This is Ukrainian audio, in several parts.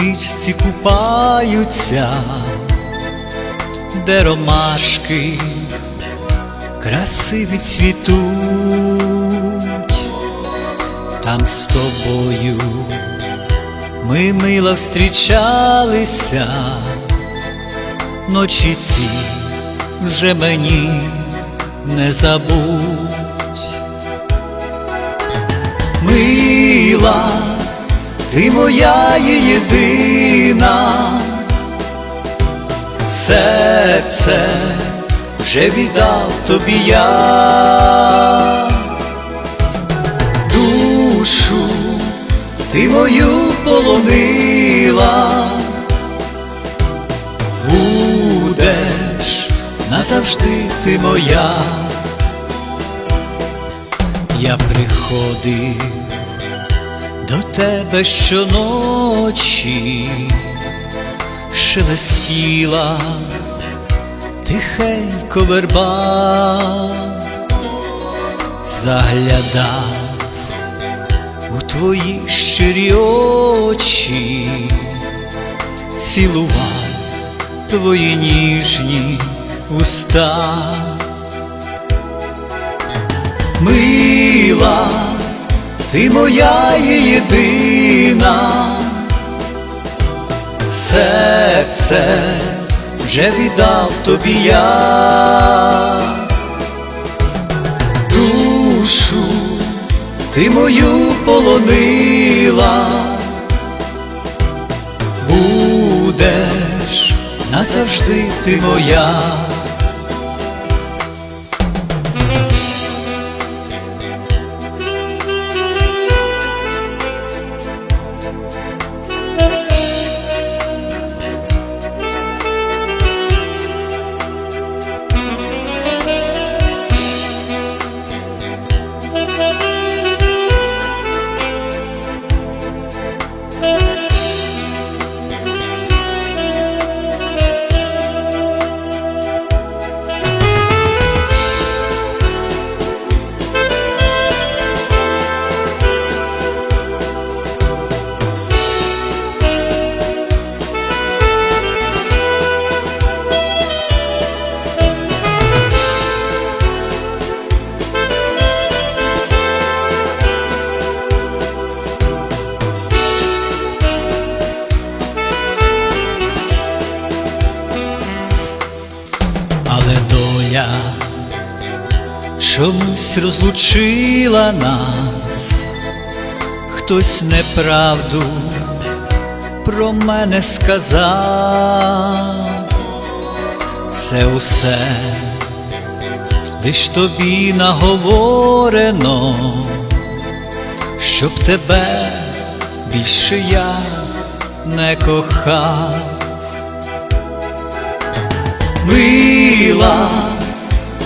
річці купаються, де ромашки красиві цвітуть, там з тобою ми мило встрічалися, ночі ці вже мені не забудь. Мила, ти моя є єдина, серце вже віддав тобі я, душу ти мою полонила, будеш назавжди ти моя. Я приходив до тебе щоночі, шелестіла тихенько верба, заглядав у твої щирі очі, цілував твої ніжні уста. Мила, ти моя є єдина, серце вже віддав тобі я, душу ти мою полонила, будеш назавжди ти моя. Чомусь розлучила нас, хтось неправду про мене сказав, це усе лиш тобі наговорено, щоб тебе більше я не кохав. Мила,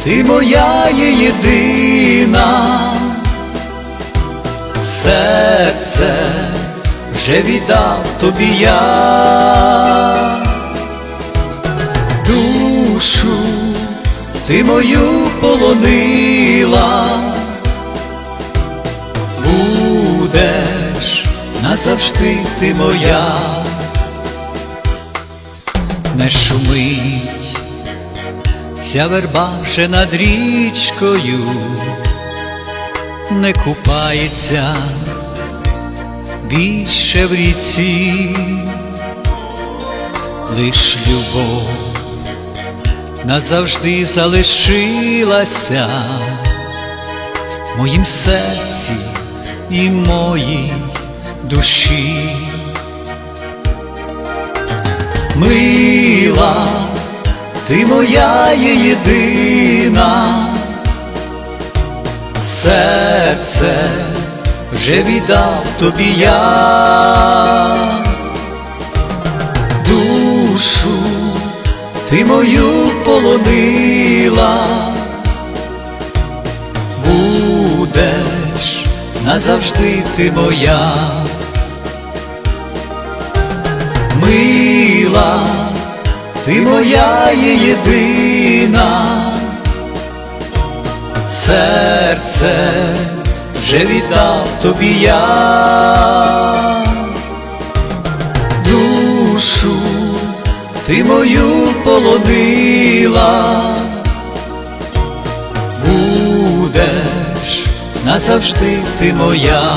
ти моя єдина, серце вже віддав тобі я, душу ти мою полонила, будеш назавжди ти моя, не шумить Ця верба вже над річкою не купається більше в ріці, лиш любов назавжди залишилася в моїм серці і моїй душі. Мила ти моя єдина, серце вже віддав тобі я, душу ти мою полонила, будеш назавжди ти моя, мила ти моя єдина, серце вже віддав тобі я, душу ти мою полонила, будеш назавжди ти моя.